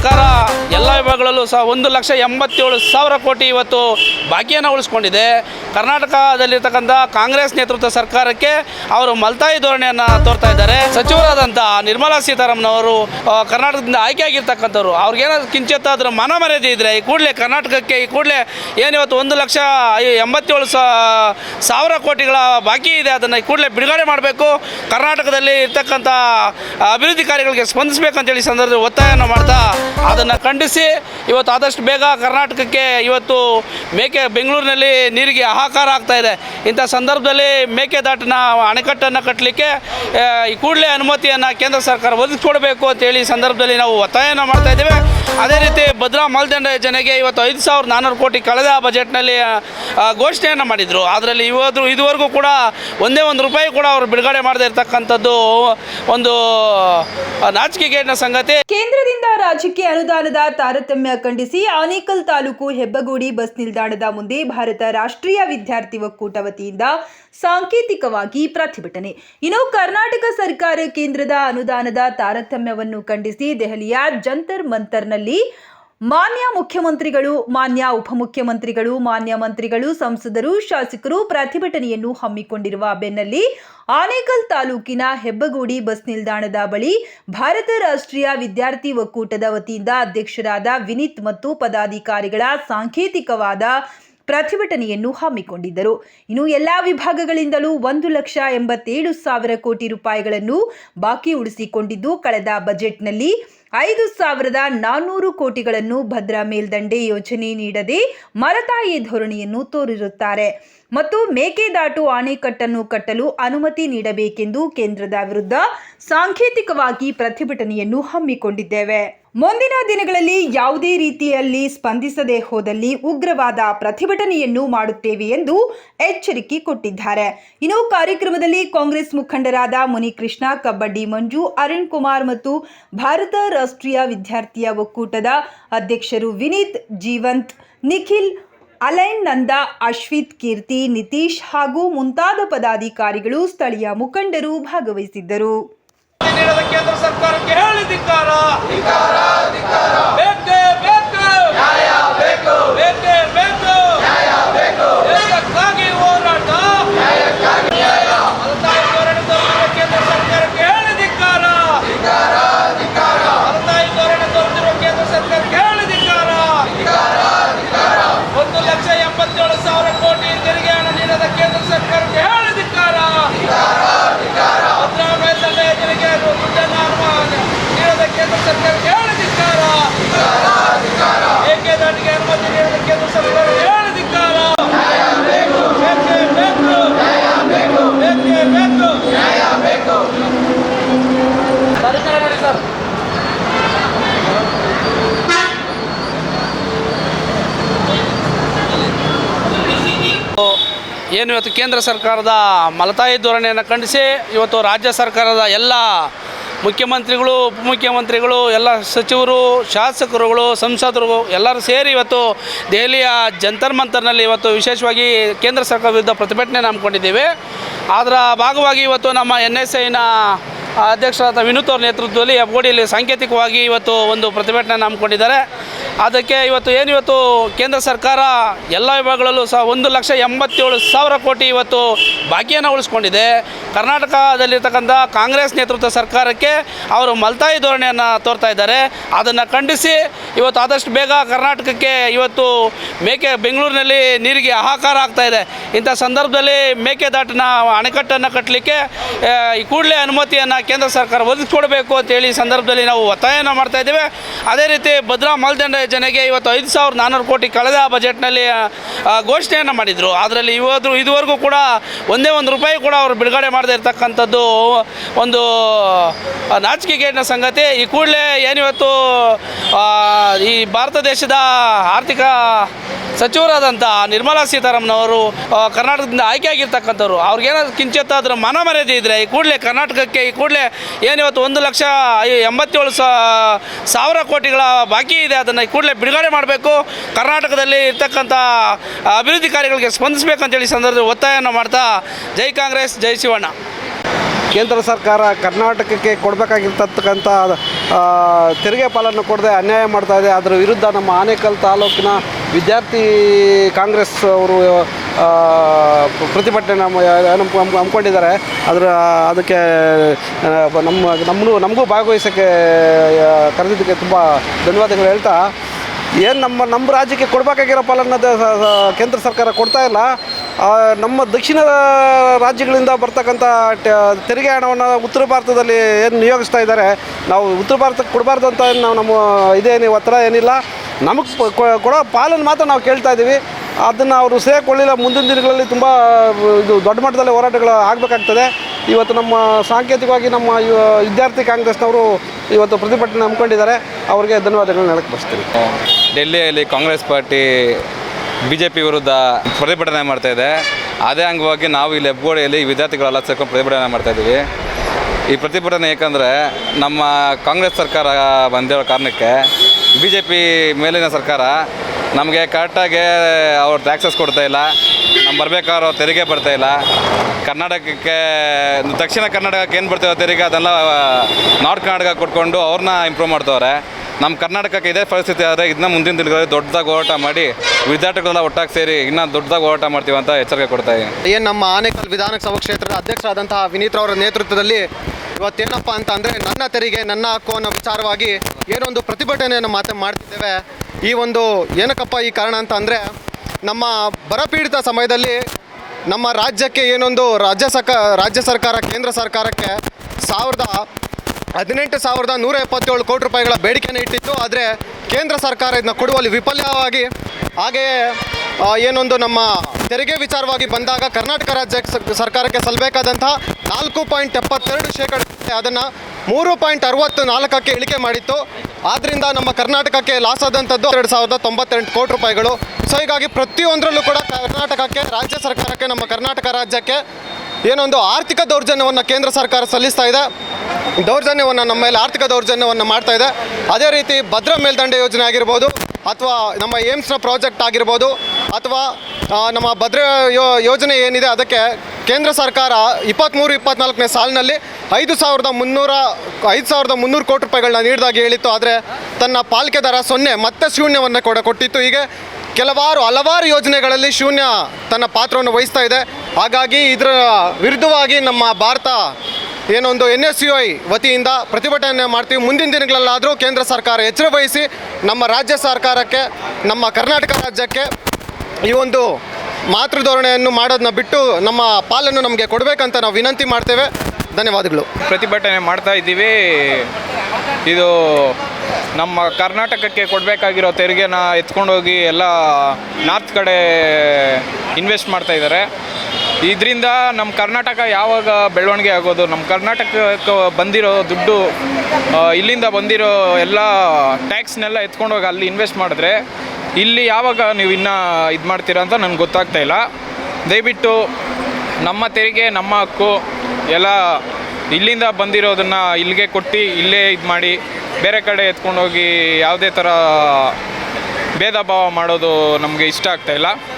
ಸರ್ಕಾರ ಎಲ್ಲ ವಿಭಾಗಗಳಲ್ಲೂ ಸಹ ಒಂದು ಲಕ್ಷ ಎಂಬತ್ತೇಳು ಸಾವಿರ ಕೋಟಿ ಇವತ್ತು ಬಾಕಿಯನ್ನು ಉಳಿಸ್ಕೊಂಡಿದೆ. ಕರ್ನಾಟಕದಲ್ಲಿರ್ತಕ್ಕಂಥ ಕಾಂಗ್ರೆಸ್ ನೇತೃತ್ವ ಸರ್ಕಾರಕ್ಕೆ ಅವರು ಮಲ್ತಾಯಿ ಧೋರಣೆಯನ್ನು ತೋರ್ತಾ ಇದ್ದಾರೆ. ಸಚಿವರಾದಂಥ ನಿರ್ಮಲಾ ಸೀತಾರಾಮನ್ ಅವರು ಆ, ಕರ್ನಾಟಕದಿಂದ ಆಯ್ಕೆಯಾಗಿರ್ತಕ್ಕಂಥವ್ರು ಅವ್ರಿಗೇನಾದ್ರು ಕಿಂಚಿತ್ತಾದ್ರೂ ಮನಮರ್ಯಾದೆ ಇದ್ದರೆ ಈ ಕೂಡಲೇ ಕರ್ನಾಟಕಕ್ಕೆ ಈ ಕೂಡಲೇ ಏನಿವತ್ತು ಒಂದು ಲಕ್ಷ ಎಂಬತ್ತೇಳು ಸಾವಿರ ಕೋಟಿಗಳ ಬಾಕಿ ಇದೆ ಅದನ್ನು ಈ ಕೂಡಲೇ ಬಿಡುಗಡೆ ಮಾಡಬೇಕು. ಕರ್ನಾಟಕದಲ್ಲಿ ಇರ್ತಕ್ಕಂಥ ಅಭಿವೃದ್ಧಿ ಕಾರ್ಯಗಳಿಗೆ ಸ್ಪಂದಿಸಬೇಕಂತೇಳಿ ಸಂದರ್ಭದಲ್ಲಿ ಒತ್ತಾಯವನ್ನು ಮಾಡ್ತಾ ಅದನ್ನು ಖಂಡಿಸಿ ಇವತ್ತು ಆದಷ್ಟು ಬೇಗ ಕರ್ನಾಟಕಕ್ಕೆ ಇವತ್ತು ಮೇಕೆ ಬೆಂಗಳೂರಿನಲ್ಲಿ ನೀರಿಗೆ ಹಾಹಾಕಾರ ಆಗ್ತಾ ಇದೆ. ಇಂಥ ಸಂದರ್ಭದಲ್ಲಿ ಮೇಕೆದಾಟಿನ ಅಣೆಕಟ್ಟನ್ನು ಕಟ್ಟಲಿಕ್ಕೆ ಈ ಕೂಡಲೇ ಅನುಮತಿಯನ್ನು ಕೇಂದ್ರ ಸರ್ಕಾರ ಒದಗಿಸ್ಕೊಡ್ಬೇಕು ಅಂತೇಳಿ ಸಂದರ್ಭದಲ್ಲಿ ನಾವು ಒತ್ತಾಯನ ಮಾಡ್ತಾ ಇದ್ದೇವೆ. ಅದೇ ರೀತಿ ಭದ್ರಾ ಮಾಲ್ದಂಡ ಯೋಜನೆಗೆ ಇವತ್ತು ಐದು ಸಾವಿರದ ನಾನ್ನೂರು ಕೋಟಿ ಕಳೆದ ಬಜೆಟ್ನಲ್ಲಿ ಘೋಷಣೆಯನ್ನು ಮಾಡಿದರು. ಅದರಲ್ಲಿ ಇವತ್ತು ಇದುವರೆಗೂ ಕೂಡ ಒಂದೇ ಒಂದು ರೂಪಾಯಿ ಕೂಡ ಅವರು ಬಿಡುಗಡೆ ಮಾಡದೇ ಇರತಕ್ಕಂಥದ್ದು ಒಂದು ನಾಚಿಕೆಗೇಡಿನ ಸಂಗತಿ. ಕೇಂದ್ರದಿಂದ ರಾಜ್ಯಕ್ಕೆ ಅನುದಾನದ ತಾರತಮ್ಯ ಖಂಡಿಸಿ ಆನೇಕಲ್ ತಾಲೂಕು ಹೆಬ್ಬಗೋಡಿ ಬಸ್ ನಿಲ್ದಾಣದ ಮುಂದೆ ಭಾರತ ರಾಷ್ಟ್ರೀಯ ವಿದ್ಯಾರ್ಥಿ ಒಕ್ಕೂಟ ವತಿಯಿಂದ ಸಾಂಕೇತಿಕವಾಗಿ ಪ್ರತಿಭಟನೆ. ಇನ್ನು ಕರ್ನಾಟಕ ಸರ್ಕಾರ ಕೇಂದ್ರದ ಅನುದಾನದ ತಾರತಮ್ಯವನ್ನು ಖಂಡಿಸಿ ದೆಹಲಿಯ ಜಂತರ್ ಮಂತರ್ನಲ್ಲಿ ಮಾನ್ಯ ಮುಖ್ಯಮಂತ್ರಿಗಳು, ಮಾನ್ಯ ಉಪಮುಖ್ಯಮಂತ್ರಿಗಳು, ಮಾನ್ಯ ಮಂತ್ರಿಗಳು, ಸಂಸದರು, ಶಾಸಕರು ಪ್ರತಿಭಟನೆಯನ್ನು ಹಮ್ಮಿಕೊಂಡಿರುವ ಬೆನ್ನಲ್ಲಿ ಆನೇಕಲ್ ತಾಲೂಕಿನ ಹೆಬ್ಬಗೋಡಿ ಬಸ್ ನಿಲ್ದಾಣದ ಬಳಿ ಭಾರತ ರಾಷ್ಟ್ರೀಯ ವಿದ್ಯಾರ್ಥಿ ಒಕ್ಕೂಟದ ವತಿಯಿಂದ ಅಧ್ಯಕ್ಷರಾದ ವಿನೀತ್ ಮತ್ತು ಪದಾಧಿಕಾರಿಗಳ ಸಾಂಕೇತಿಕವಾದ ಪ್ರತಿಭಟನೆಯನ್ನು ಹಮ್ಮಿಕೊಂಡಿದ್ದರು. ಇನ್ನು ಎಲ್ಲಾ ವಿಭಾಗಗಳಿಂದಲೂ ಒಂದು ಲಕ್ಷ ಎಂಬತ್ತೇಳು ಸಾವಿರ ಕೋಟಿ ರೂಪಾಯಿಗಳನ್ನು ಬಾಕಿ ಉಳಿಸಿಕೊಂಡಿದ್ದು, ಕಳೆದ ಬಜೆಟ್ನಲ್ಲಿ ಐದು ಸಾವಿರದ ನಾನ್ನೂರು ಕೋಟಿಗಳನ್ನು ಭದ್ರಾ ಮೇಲ್ದಂಡೆ ಯೋಜನೆ ನೀಡದೆ ಮಲತಾಯಿ ಧೋರಣೆಯನ್ನು ತೋರಿರುತ್ತಾರೆ. ಮತ್ತು ಮೇಕೆದಾಟು ಅಣೆಕಟ್ಟನ್ನು ಕಟ್ಟಲು ಅನುಮತಿ ನೀಡಬೇಕೆಂದು ಕೇಂದ್ರದ ವಿರುದ್ಧ ಸಾಂಕೇತಿಕವಾಗಿ ಪ್ರತಿಭಟನೆಯನ್ನು ಹಮ್ಮಿಕೊಂಡಿದ್ದೇವೆ. ಮುಂದಿನ ದಿನಗಳಲ್ಲಿ ಯಾವುದೇ ರೀತಿಯಲ್ಲಿ ಸ್ಪಂದಿಸದೆ ಹೋದಲ್ಲಿ ಉಗ್ರವಾದ ಪ್ರತಿಭಟನೆಯನ್ನು ಮಾಡುತ್ತೇವೆ ಎಂದು ಎಚ್ಚರಿಕೆ ಕೊಟ್ಟಿದ್ದಾರೆ. ಇನ್ನು ಕಾರ್ಯಕ್ರಮದಲ್ಲಿ ಕಾಂಗ್ರೆಸ್ ಮುಖಂಡರಾದ ಮುನಿಕೃಷ್ಣ ಕಬ್ಬಡ್ಡಿ ಮಂಜು, ಅರುಣ್ ಕುಮಾರ್ ಮತ್ತು ಭಾರತ ರಾಷ್ಟ್ರೀಯ ವಿದ್ಯಾರ್ಥಿಯ ಒಕ್ಕೂಟದ ಅಧ್ಯಕ್ಷರು ವಿನೀತ್, ಜೀವಂತ್, ನಿಖಿಲ್, ಅಲೈನ್ ನಂದ, ಅಶ್ವಿತ್, ಕೀರ್ತಿ, ನಿತೀಶ್ ಹಾಗೂ ಮುಂತಾದ ಪದಾಧಿಕಾರಿಗಳು ಸ್ಥಳೀಯ ಮುಖಂಡರು ಭಾಗವಹಿಸಿದ್ದರು. ನೀಡದ ಕೇಂದ್ರ ಸರ್ಕಾರಕ್ಕೆ ಹೇಳಿದಿಕ್ಕಾರ? ಧಿಕ್ಕಾರ. ಬೇಕು ಬೇಕೇ ಬೇಕು ದೇಶಕ್ಕಾಗಿ ಹೋರಾಟ ಮಲತಾಯಿ ಧೋರಣೆ ತೋರಿಸಿರುವ ಕೇಂದ್ರ ಸರ್ಕಾರಕ್ಕೆ ಹೇಳಿದಿಕ್ಕಾರ ಮಲತಾಯಿ ಧೋರಣೆ ತೋರಿಸಿರುವ ಕೇಂದ್ರ ಸರ್ಕಾರಕ್ಕೆ ಹೇಳಿದಿಕ್ಕಾರ ಒಂದು ಲಕ್ಷ ಎಂಬತ್ತೇಳು ಸಾವಿರ ಕೋಟಿ ತೆರಿಗೆ ಹಣ ನೀಡದ ಕೇಂದ್ರ ಸರ್ಕಾರಕ್ಕೆ ಹೇಳಿದಿಕ್ಕಾರ ಭದ್ರಾ ಮೇಲ್ದಂಡೆ ಯೋಜನೆಗೆ ದುಡ್ಡನ್ನು ಅನುದಾನ ನೀಡದ ಏನು ಇವತ್ತು ಕೇಂದ್ರ ಸರ್ಕಾರದ ಮಲತಾಯಿ ಧೋರಣೆಯನ್ನು ಖಂಡಿಸಿ ಇವತ್ತು ರಾಜ್ಯ ಸರ್ಕಾರದ ಎಲ್ಲ ಮುಖ್ಯಮಂತ್ರಿಗಳು, ಉಪಮುಖ್ಯಮಂತ್ರಿಗಳು, ಎಲ್ಲ ಸಚಿವರು, ಶಾಸಕರುಗಳು, ಸಂಸದರು ಎಲ್ಲರೂ ಸೇರಿ ಇವತ್ತು ದೆಹಲಿಯ ಜಂತರ್ ಮಂತರ್ನಲ್ಲಿ ಇವತ್ತು ವಿಶೇಷವಾಗಿ ಕೇಂದ್ರ ಸರ್ಕಾರ ವಿರುದ್ಧ ಪ್ರತಿಭಟನೆ ಹಮ್ಮಿಕೊಂಡಿದ್ದೇವೆ. ಅದರ ಭಾಗವಾಗಿ ಇವತ್ತು ನಮ್ಮ ಎನ್ ಎಸ್ ಐನ ಅಧ್ಯಕ್ಷರಾದ ವಿನೂತ್ ಅವರ ನೇತೃತ್ವದಲ್ಲಿ ಹೆಬ್ಬಗೋಡಿಯಲ್ಲಿ ಸಾಂಕೇತಿಕವಾಗಿ ಇವತ್ತು ಒಂದು ಪ್ರತಿಭಟನೆ ಹಮ್ಮಿಕೊಂಡಿದ್ದಾರೆ. ಅದಕ್ಕೆ ಇವತ್ತು ಏನು ಇವತ್ತು ಕೇಂದ್ರ ಸರ್ಕಾರ ಎಲ್ಲ ವಿಭಾಗಗಳಲ್ಲೂ ಸಹ ಒಂದು ಲಕ್ಷ ಎಂಬತ್ತೇಳು ಸಾವಿರ ಕೋಟಿ ಇವತ್ತು ಬಾಕಿಯನ್ನು ಉಳಿಸ್ಕೊಂಡಿದೆ. ಕರ್ನಾಟಕದಲ್ಲಿರ್ತಕ್ಕಂಥ ಕಾಂಗ್ರೆಸ್ ನೇತೃತ್ವ ಸರ್ಕಾರಕ್ಕೆ ಅವರು ಮಲ್ತಾಯಿ ಧೋರಣೆಯನ್ನು ತೋರ್ತಾ ಇದ್ದಾರೆ. ಅದನ್ನು ಖಂಡಿಸಿ ಇವತ್ತು ಆದಷ್ಟು ಬೇಗ ಕರ್ನಾಟಕಕ್ಕೆ ಇವತ್ತು ಮೇಕೆ ಬೆಂಗಳೂರಿನಲ್ಲಿ ನೀರಿಗೆ ಹಾಹಾಕಾರ ಆಗ್ತಾ ಇದೆ. ಇಂಥ ಸಂದರ್ಭದಲ್ಲಿ ಮೇಕೆದಾಟಿನ ಅಣೆಕಟ್ಟನ್ನು ಕಟ್ಟಲಿಕ್ಕೆ ಈ ಕೂಡಲೇ ಅನುಮತಿಯನ್ನು ಕೇಂದ್ರ ಸರ್ಕಾರ ಒದಗಿಸ್ಕೊಡ್ಬೇಕು ಅಂತೇಳಿ ಸಂದರ್ಭದಲ್ಲಿ ನಾವು ಒತ್ತಾಯನ ಮಾಡ್ತಾ ಇದ್ದೇವೆ. ಅದೇ ರೀತಿ ಭದ್ರಾ ಮಾಲ್ದಂಡ ಯೋಜನೆಗೆ ಇವತ್ತು ಐದು ಸಾವಿರದ ನಾನ್ನೂರು ಕೋಟಿ ಕಳೆದ ಬಜೆಟ್ನಲ್ಲಿ ಘೋಷಣೆಯನ್ನು ಮಾಡಿದರು. ಅದರಲ್ಲಿ ಇವತ್ತು ಇದುವರೆಗೂ ಕೂಡ ಒಂದೇ ಒಂದು ರೂಪಾಯಿ ಕೂಡ ಅವರು ಬಿಡುಗಡೆ ಮಾಡದೇ ಇರತಕ್ಕಂಥದ್ದು ಒಂದು ನಾಚಿಕೆಗೇಡಿನ ಸಂಗತಿ. ಈ ಕೂಡಲೇ ಏನಿವತ್ತು ಈ ಭಾರತ ದೇಶದ ಆರ್ಥಿಕ ಸಚಿವರಾದಂಥ ನಿರ್ಮಲಾ ಸೀತಾರಾಮನ್ ಅವರು ಕರ್ನಾಟಕದಿಂದ ಆಯ್ಕೆಯಾಗಿರ್ತಕ್ಕಂಥವ್ರು. ಅವ್ರಿಗೇನಾದ್ರು ಕಿಂಚಿತ್ತಾದ್ರೂ ಮನ ಮರ್ಯಾದೆ ಇದ್ದರೆ ಈ ಕೂಡಲೇ ಕರ್ನಾಟಕಕ್ಕೆ ಈ ಕೂಡಲೇ ಏನಿವತ್ತು ಒಂದು ಲಕ್ಷ ಎಂಬತ್ತೇಳು ಸಾವಿರ ಕೋಟಿಗಳ ಬಾಕಿ ಇದೆ, ಅದನ್ನು ಈ ಕೂಡಲೇ ಬಿಡುಗಡೆ ಮಾಡಬೇಕು. ಕರ್ನಾಟಕದಲ್ಲಿ ಇರ್ತಕ್ಕಂಥ ಅಭಿವೃದ್ಧಿ ಕಾರ್ಯಗಳಿಗೆ ಸ್ಪಂದಿಸಬೇಕಂತೇಳಿ ಸಂದರ್ಭದಲ್ಲಿ ಒತ್ತಾಯವನ್ನು ಮಾಡ್ತಾ ಜೈ ಕಾಂಗ್ರೆಸ್, ಜೈ ಶಿವಣ್ಣ. ಕೇಂದ್ರ ಸರ್ಕಾರ ಕರ್ನಾಟಕಕ್ಕೆ ಕೊಡಬೇಕಾಗಿರ್ತಕ್ಕಂಥ ತೆರಿಗೆ ಪಾಲನ್ನು ಕೊಡದೆ ಅನ್ಯಾಯ ಮಾಡ್ತಾ ಇದೆ. ಅದರ ವಿರುದ್ಧ ನಮ್ಮ ಆನೇಕಲ್ ತಾಲೂಕಿನ ವಿದ್ಯಾರ್ಥಿ ಕಾಂಗ್ರೆಸ್ ಅವರು ಪ್ರತಿಭಟನೆ ಹಮ್ಮಿಕೊಂಡಿದ್ದಾರೆ. ಅದರ, ಅದಕ್ಕೆ ನಮ್ಮ, ನಮ್ಮನ್ನು, ನಮಗೂ ಭಾಗವಹಿಸೋಕ್ಕೆ ಕರೆದಿದ್ದಕ್ಕೆ ತುಂಬ ಧನ್ಯವಾದಗಳು ಹೇಳ್ತಾ, ಏನು ನಮ್ಮ ನಮ್ಮ ರಾಜ್ಯಕ್ಕೆ ಕೊಡಬೇಕಾಗಿರೋ ಪಾಲನ್ನ ದ- ಸ- ಸ- ಕೇಂದ್ರ ಸರ್ಕಾರ ಕೊಡ್ತಾ ಇಲ್ಲ. ನಮ್ಮ ದಕ್ಷಿಣ ರಾಜ್ಯಗಳಿಂದ ಬರ್ತಕ್ಕಂಥ ತೆರಿಗೆ ಹಣವನ್ನು ಉತ್ತರ ಭಾರತದಲ್ಲಿ ಏನು ನಿಯೋಗಿಸ್ತಾ ಇದ್ದಾರೆ, ನಾವು ಉತ್ತರ ಭಾರತಕ್ಕೆ ಕೊಡಬಾರ್ದು ಅಂತ ನಾವು ನಮ್ಮ, ಇದೇನು ಒತ್ತಡ ಏನಿಲ್ಲ. ನಮಗೆ ಕೊಡೋ ಪಾಲನ್ನು ಮಾತ್ರ ನಾವು ಕೇಳ್ತಾ ಇದ್ದೀವಿ. ಅದನ್ನು ಅವರು ಸೇರಿಕೊಳ್ಳಿಲ್ಲ. ಮುಂದಿನ ದಿನಗಳಲ್ಲಿ ತುಂಬ, ಇದು ದೊಡ್ಡ ಮಟ್ಟದಲ್ಲಿ ಹೋರಾಟಗಳು ಆಗಬೇಕಾಗ್ತದೆ. ಇವತ್ತು ನಮ್ಮ ಸಾಂಕೇತಿಕವಾಗಿ ನಮ್ಮ ವಿದ್ಯಾರ್ಥಿ ಕಾಂಗ್ರೆಸ್ನವರು ಇವತ್ತು ಪ್ರತಿಭಟನೆ ಹಮ್ಮಿಕೊಂಡಿದ್ದಾರೆ. ಅವರಿಗೆ ಧನ್ಯವಾದಗಳನ್ನ ಹೇಳಕ್ಕೆ ಬಯಸ್ತೀನಿ. ಡೆಲ್ಲಿಯಲ್ಲಿ Congress party B J P ವಿರುದ್ಧ ಪ್ರತಿಭಟನೆ ಮಾಡ್ತಾ ಇದೆ. ಅದೇ ಅಂಗವಾಗಿ ನಾವು ಇಲ್ಲಿ ಹೆಬ್ಗೋಡಿಯಲ್ಲಿ ವಿದ್ಯಾರ್ಥಿಗಳೆಲ್ಲ ಸೇರ್ಕೊಂಡು ಪ್ರತಿಭಟನೆ ಮಾಡ್ತಾ ಇದ್ದೀವಿ. ಈ ಪ್ರತಿಭಟನೆ ಏಕೆಂದರೆ ನಮ್ಮ ಕಾಂಗ್ರೆಸ್ ಸರ್ಕಾರ ಬಂದಿರೋ ಕಾರಣಕ್ಕೆ ಬಿ ಜೆ ಪಿ ಮೇಲಿನ ಸರ್ಕಾರ ನಮಗೆ ಕರೆಕ್ಟಾಗಿ ಅವ್ರು ಟ್ಯಾಕ್ಸಸ್ ಕೊಡ್ತಾ ಇಲ್ಲ. ನಮ್ಮ ಬರ್ಬೇಕಾದ್ರೂ ತೆರಿಗೆ ಬರ್ತಾ ಇಲ್ಲ. ಕರ್ನಾಟಕಕ್ಕೆ, ದಕ್ಷಿಣ ಕರ್ನಾಟಕಕ್ಕೆ ಏನು ಬರ್ತಿರೋ ತೆರಿಗೆ ಅದೆಲ್ಲ ನಾರ್ತ್ ಕರ್ನಾಟಕ ಕೊಟ್ಕೊಂಡು ಅವ್ರನ್ನ ಇಂಪ್ರೂವ್ ಮಾಡ್ತವ್ರೆ. ನಮ್ಮ ಕರ್ನಾಟಕಕ್ಕೆ ಇದೇ ಪರಿಸ್ಥಿತಿ ಆದರೆ ಇದನ್ನ ಮುಂದಿನ ದಿನಗಳಲ್ಲಿ ದೊಡ್ಡದಾಗಿ ಹೋರಾಟ ಮಾಡಿ ವಿದ್ಯಾರ್ಥಿಗಳೆಲ್ಲ ಒಟ್ಟಾಗಿ ಸೇರಿ ಇನ್ನೂ ದೊಡ್ಡದಾಗಿ ಹೋರಾಟ ಮಾಡ್ತೀವಿ ಅಂತ ಎಚ್ಚರಿಕೆ ಕೊಡ್ತಾ ಇದ್ದೀನಿ. ಏನು ನಮ್ಮ ಆನೇಕಲ್ ವಿಧಾನಸಭಾ ಕ್ಷೇತ್ರದ ಅಧ್ಯಕ್ಷರಾದಂತಹ ವಿನೀತ್ ಅವರ ನೇತೃತ್ವದಲ್ಲಿ ಇವತ್ತೇನಪ್ಪ ಅಂತ ಅಂದರೆ ನನ್ನ ತೆರಿಗೆ, ನನ್ನ ಹಕ್ಕು ಅನ್ನೋ ವಿಚಾರವಾಗಿ ಏನೊಂದು ಪ್ರತಿಭಟನೆಯನ್ನು ಮಾತು ಮಾಡ್ತಿದ್ದೇವೆ. ಈ ಒಂದು ಏನಕ್ಕಪ್ಪ ಈ ಕಾರಣ ಅಂತ ಅಂದರೆ ನಮ್ಮ ಬರಪೀಡಿತ ಸಮಯದಲ್ಲಿ ನಮ್ಮ ರಾಜ್ಯಕ್ಕೆ ಏನೊಂದು ರಾಜ್ಯ ಸರ್ಕ, ರಾಜ್ಯ ಸರ್ಕಾರ, ಕೇಂದ್ರ ಸರ್ಕಾರಕ್ಕೆ ಸಾವಿರದ ಹದಿನೆಂಟು ಸಾವಿರದ ನೂರ ಎಪ್ಪತ್ತೇಳು ಕೋಟಿ ರೂಪಾಯಿಗಳ ಬೇಡಿಕೆಯನ್ನು ಇಟ್ಟಿತ್ತು. ಆದರೆ ಕೇಂದ್ರ ಸರ್ಕಾರ ಇದನ್ನ ಕೊಡುವಲ್ಲಿ ವಿಫಲವಾಗಿ ಹಾಗೆಯೇ ಏನೊಂದು ನಮ್ಮ ತೆರಿಗೆ ವಿಚಾರವಾಗಿ ಬಂದಾಗ ಕರ್ನಾಟಕ ರಾಜ್ಯ ಸರ್ಕಾರಕ್ಕೆ ಸಲ್ಲಬೇಕಾದಂತಹ ನಾಲ್ಕು ಪಾಯಿಂಟ್ ಎಪ್ಪತ್ತೆರಡು ಶೇಕಡ ಅದನ್ನು ಮೂರು ಪಾಯಿಂಟ್ ಅರವತ್ತು ನಾಲ್ಕಕ್ಕೆ ಇಳಿಕೆ ಮಾಡಿತ್ತು. ಆದ್ದರಿಂದ ನಮ್ಮ ಕರ್ನಾಟಕಕ್ಕೆ ಲಾಸ್ ಆದಂಥದ್ದು ಎರಡು ಸಾವಿರದ ತೊಂಬತ್ತೆಂಟು ಕೋಟಿ ರೂಪಾಯಿಗಳು. ಸೊ ಹೀಗಾಗಿ ಪ್ರತಿಯೊಂದರಲ್ಲೂ ಕೂಡ ಕರ್ನಾಟಕಕ್ಕೆ, ರಾಜ್ಯ ಸರ್ಕಾರಕ್ಕೆ, ನಮ್ಮ ಕರ್ನಾಟಕ ರಾಜ್ಯಕ್ಕೆ ಏನೊಂದು ಆರ್ಥಿಕ ದೌರ್ಜನ್ಯವನ್ನು ಕೇಂದ್ರ ಸರ್ಕಾರ ಸಲ್ಲಿಸ್ತಾ ಇದೆ. ದೌರ್ಜನ್ಯವನ್ನು ನಮ್ಮ ಮೇಲೆ, ಆರ್ಥಿಕ ದೌರ್ಜನ್ಯವನ್ನು ಮಾಡ್ತಾ ಇದೆ. ಅದೇ ರೀತಿ ಭದ್ರ ಮೇಲ್ದಂಡೆ ಯೋಜನೆ ಆಗಿರ್ಬೋದು, ಅಥವಾ ನಮ್ಮ ಏಮ್ಸ್ನ ಪ್ರಾಜೆಕ್ಟ್ ಆಗಿರ್ಬೋದು, ಅಥವಾ ನಮ್ಮ ಭದ್ರ ಯೋಜನೆ ಏನಿದೆ, ಅದಕ್ಕೆ ಕೇಂದ್ರ ಸರ್ಕಾರ ಇಪ್ಪತ್ತ್ಮೂರು ಇಪ್ಪತ್ನಾಲ್ಕನೇ ಸಾಲಿನಲ್ಲಿ ಐದು ಸಾವಿರದ ಮುನ್ನೂರ, ಐದು ಸಾವಿರದ ಮುನ್ನೂರು ಕೋಟಿ ರೂಪಾಯಿಗಳನ್ನ ನೀಡಿದಾಗಿ ಹೇಳಿತ್ತು. ಆದರೆ ತನ್ನ ಪಾಲಿಕೆ ದರ ಸೊನ್ನೆ, ಮತ್ತೆ ಶೂನ್ಯವನ್ನು ಕೂಡ ಕೊಟ್ಟಿತ್ತು. ಹೀಗೆ ಕೆಲವಾರು, ಹಲವಾರು ಯೋಜನೆಗಳಲ್ಲಿ ಶೂನ್ಯ ತನ್ನ ಪಾತ್ರವನ್ನು ವಹಿಸ್ತಾ ಇದೆ. ಹಾಗಾಗಿ ಇದರ ವಿರುದ್ಧವಾಗಿ ನಮ್ಮ ಭಾರತ ಏನೊಂದು ಎನ್ ಎಸ್ ಯು ಐ ವತಿಯಿಂದ ಪ್ರತಿಭಟನೆ ಮಾಡ್ತೀವಿ. ಮುಂದಿನ ದಿನಗಳಲ್ಲಾದರೂ ಕೇಂದ್ರ ಸರ್ಕಾರ ಎಚ್ಚರ ವಹಿಸಿ ನಮ್ಮ ರಾಜ್ಯ ಸರ್ಕಾರಕ್ಕೆ, ನಮ್ಮ ಕರ್ನಾಟಕ ರಾಜ್ಯಕ್ಕೆ ಈ ಒಂದು ಮಾತೃ ಧೋರಣೆಯನ್ನು ಮಾಡೋದನ್ನ ಬಿಟ್ಟು ನಮ್ಮ ಪಾಲನ್ನು ನಮಗೆ ಕೊಡಬೇಕಂತ ನಾವು ವಿನಂತಿ ಮಾಡ್ತೇವೆ. ಧನ್ಯವಾದಗಳು. ಪ್ರತಿಭಟನೆ ಮಾಡ್ತಾ ಇದ್ದೀವಿ. ಇದು ನಮ್ಮ ಕರ್ನಾಟಕಕ್ಕೆ ಕೊಡಬೇಕಾಗಿರೋ ತೆರಿಗೆನ ಎತ್ಕೊಂಡೋಗಿ ಎಲ್ಲ ನಾರ್ತ್ ಕಡೆ ಇನ್ವೆಸ್ಟ್ ಮಾಡ್ತಾ ಇದ್ದಾರೆ. ಇದರಿಂದ ನಮ್ಮ ಕರ್ನಾಟಕ ಯಾವಾಗ ಬೆಳವಣಿಗೆ ಆಗೋದು, ನಮ್ಮ ಕರ್ನಾಟಕಕ್ಕೆ ಬಂದಿರೋ ದುಡ್ಡು ಇಲ್ಲಿಂದ ಬಂದಿರೋ ಎಲ್ಲ ಟ್ಯಾಕ್ಸ್ನೆಲ್ಲ ಎತ್ಕೊಂಡೋಗಿ ಅಲ್ಲಿ ಇನ್ವೆಸ್ಟ್ ಮಾಡಿದ್ರೆ ಇಲ್ಲಿ ಯಾವಾಗ ನೀವು ಇನ್ನೂ ಇದು ಮಾಡ್ತೀರಾ ಅಂತ ನನಗೆ ಗೊತ್ತಾಗ್ತಾ ಇಲ್ಲ. ದಯವಿಟ್ಟು ನಮ್ಮ ತೆರಿಗೆ, ನಮ್ಮ ಹಕ್ಕು ಎಲ್ಲ ಇಲ್ಲಿಂದ ಬಂದಿರೋದನ್ನು ಇಲ್ಲಿಗೆ ಕೊಟ್ಟು ಇಲ್ಲೇ ಇದು ಮಾಡಿ, ಬೇರೆ ಕಡೆ ಎತ್ಕೊಂಡೋಗಿ ಯಾವುದೇ ಥರ ಭೇದ ಭಾವ ಮಾಡೋದು ನಮಗೆ ಇಷ್ಟ ಆಗ್ತಾ ಇಲ್ಲ.